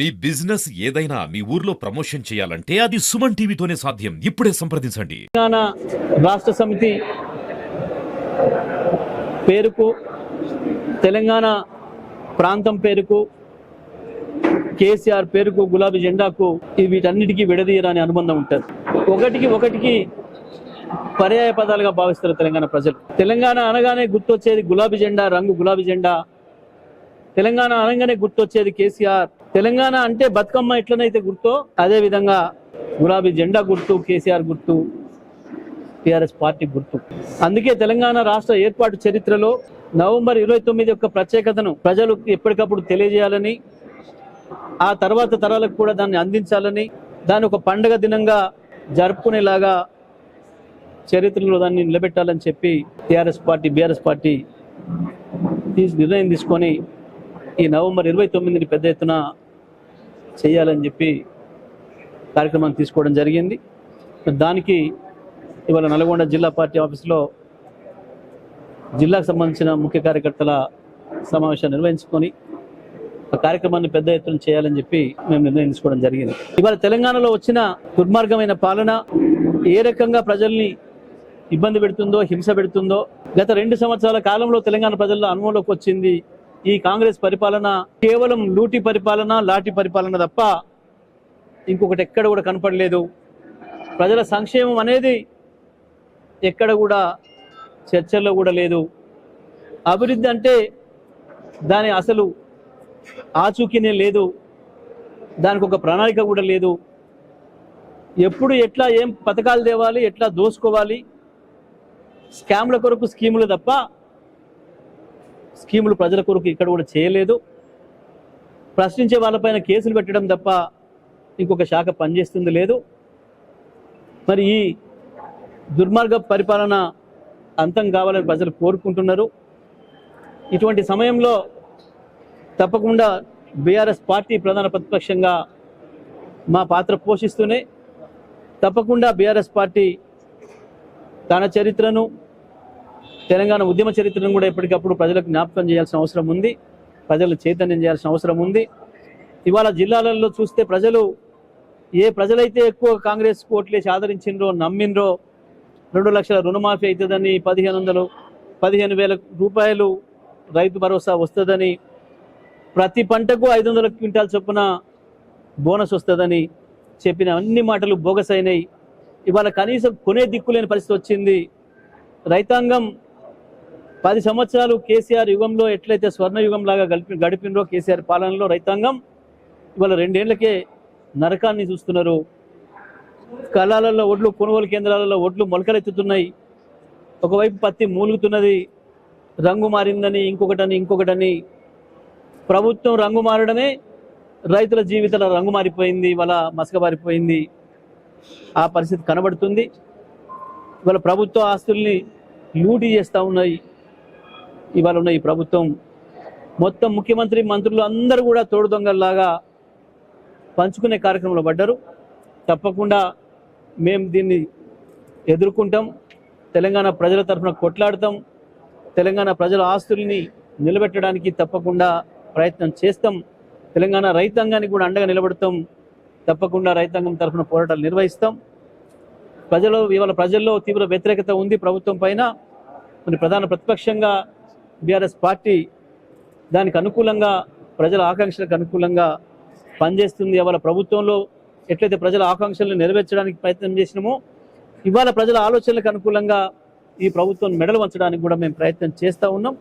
మీ business ఏదైనా మీ ఊర్లో promotion చేయాలంటే అది సుమన్ టీవీతోనే సాధ్యం. ఇప్పుడే సంప్రదించండి. తెలంగాణ రాష్ట్ర సమితి పేరుకు తెలంగాణ ప్రాంతం పేరుకు కేసీఆర్ పేరుకు గులాబీ జెండాకు వీటన్నిటికీ విడదీయరాని అనుబంధం ఉంటుంది. ఒకటికి ఒకటికి పర్యాయ పదాలుగా భావిస్తారు తెలంగాణ ప్రజలు. తెలంగాణ అనగానే గుర్తొచ్చేది గులాబీ జెండా రంగు గులాబీ జెండా. తెలంగాణ అనగానే గుర్తొచ్చేది కేసీఆర్. తెలంగాణ అంటే బతుకమ్మ ఎట్లనైతే గుర్తో అదే విధంగా గులాబీ జెండా గుర్తు కేసీఆర్ గుర్తు టిఆర్ఎస్ పార్టీ గుర్తు. అందుకే తెలంగాణ రాష్ట్ర ఏర్పాటు చరిత్రలో నవంబర్ ఇరవై తొమ్మిది యొక్క ప్రత్యేకతను ప్రజలు ఎప్పటికప్పుడు తెలియజేయాలని ఆ తర్వాత తరాలకు కూడా దాన్ని అందించాలని దాన్ని ఒక పండగ దినంగా జరుపుకునేలాగా చరిత్రలో దాన్ని నిలబెట్టాలని చెప్పి టిఆర్ఎస్ పార్టీ బీఆర్ఎస్ పార్టీ తీసి నిర్ణయం తీసుకొని ఈ నవంబర్ ఇరవై తొమ్మిదిని పెద్ద ఎత్తున చేయాలని చెప్పి కార్యక్రమం తీసుకోవడం జరిగింది. దానికి ఇవాళ నల్గొండ జిల్లా పార్టీ ఆఫీసులో జిల్లాకు సంబంధించిన ముఖ్య కార్యకర్తల సమావేశం నిర్వహించుకొని ఆ కార్యక్రమాన్ని పెద్ద ఎత్తున చేయాలని చెప్పి మేము నిర్ణయించుకోవడం జరిగింది. ఇవాళ తెలంగాణలో వచ్చిన దుర్మార్గమైన పాలన ఏ రకంగా ప్రజల్ని ఇబ్బంది పెడుతుందో హింస పెడుతుందో గత రెండు సంవత్సరాల కాలంలో తెలంగాణ ప్రజల్లో అనుభవంలోకి వచ్చింది. ఈ కాంగ్రెస్ పరిపాలన కేవలం లూటి పరిపాలన లాటి పరిపాలన తప్ప ఇంకొకటి ఎక్కడ కూడా కనపడలేదు. ప్రజల సంక్షేమం అనేది ఎక్కడ కూడా చర్చల్లో కూడా లేదు. అభివృద్ధి అంటే దాని అసలు ఆచూకీనే లేదు. దానికి ఒక ప్రణాళిక కూడా లేదు. ఎప్పుడు ఎట్లా ఏం పథకాలు తేవాలి ఎట్లా దోసుకోవాలి స్కామ్ల కొరకు స్కీములు తప్ప స్కీములు ప్రజల కొరకు ఇక్కడ కూడా చేయలేదు. ప్రశ్నించే వాళ్ళపైన కేసులు పెట్టడం తప్ప ఇంకొక శాఖ పనిచేస్తుంది లేదు. మరి ఈ దుర్మార్గ పరిపాలన అంతం కావాలని ప్రజలు కోరుకుంటున్నారు. ఇటువంటి సమయంలో తప్పకుండా బీఆర్ఎస్ పార్టీ ప్రధాన ప్రతిపక్షంగా మా పాత్ర పోషిస్తూనే తప్పకుండా బీఆర్ఎస్ పార్టీ తన చరిత్రను తెలంగాణ ఉద్యమ చరిత్రను కూడా ఎప్పటికప్పుడు ప్రజలకు జ్ఞాపకం చేయాల్సిన అవసరం ఉంది. ప్రజలు చైతన్యం చేయాల్సిన అవసరం ఉంది. ఇవాళ జిల్లాలలో చూస్తే ప్రజలు ఏ ప్రజలైతే ఎక్కువ కాంగ్రెస్ ఓట్లేసి ఆదరించిండ్రో నమ్మిండ్రో రెండు లక్షల రుణమాఫీ అవుతుందని పదిహేను వందలు పదిహేను వేల రూపాయలు రైతు భరోసా వస్తుందని ప్రతి పంటకు ఐదు వందల క్వింటాల్ చొప్పున బోనస్ వస్తుందని చెప్పిన అన్ని మాటలు బోగస్ అయినాయి. ఇవాళ కనీసం కొనే దిక్కులేని పరిస్థితి వచ్చింది. రైతాంగం పది సంవత్సరాలు కేసీఆర్ యుగంలో ఎట్లయితే స్వర్ణ యుగం లాగా గడిపి గడిపినరో కేసీఆర్ పాలనలో రైతాంగం ఇవాళ రెండేళ్ళకే నరకాన్ని చూస్తున్నారు. కళాలలో ఒడ్లు కొనుగోలు కేంద్రాలలో ఒడ్లు మొలకలెత్తుతున్నాయి. ఒకవైపు పత్తి మూలుగుతున్నది రంగు మారిందని ఇంకొకటని ఇంకొకటని. ప్రభుత్వం రంగు మారడమే రైతుల జీవితాల రంగు మారిపోయింది ఇవాళ మసకబారిపోయింది ఆ పరిస్థితి కనబడుతుంది. ఇవాళ ప్రభుత్వ ఆస్తుల్ని లూటీ చేస్తూ ఉన్నాయి. ఇవాళ ఉన్న ఈ ప్రభుత్వం మొత్తం ముఖ్యమంత్రి మంత్రులు అందరూ కూడా తోడు దొంగల్లాగా పంచుకునే కార్యక్రమంలో పడ్డారు. తప్పకుండా మేము దీన్ని ఎదుర్కొంటాం. తెలంగాణ ప్రజల తరఫున కొట్లాడతాం. తెలంగాణ ప్రజల ఆస్తుల్ని నిలబెట్టడానికి తప్పకుండా ప్రయత్నం చేస్తాం. తెలంగాణ రైతాంగానికి కూడా అండగా నిలబడతాం. తప్పకుండా రైతాంగం తరఫున పోరాటాలు నిర్వహిస్తాం. ప్రజలు ఇవాళ ప్రజల్లో తీవ్ర వ్యతిరేకత ఉంది ప్రభుత్వం పైన. మరి ప్రధాన ప్రతిపక్షంగా బీఆర్ఎస్ పార్టీ దానికి అనుకూలంగా ప్రజల ఆకాంక్షలకు అనుకూలంగా పనిచేస్తుంది. ఇవాళ ప్రభుత్వంలో ఎట్లయితే ప్రజల ఆకాంక్షలను నెరవేర్చడానికి ప్రయత్నం చేసినామో ఇవాళ ప్రజల ఆలోచనలకు అనుకూలంగా ఈ ప్రభుత్వం మెడలు వంచడానికి కూడా మేము ప్రయత్నం చేస్తూ ఉన్నాం.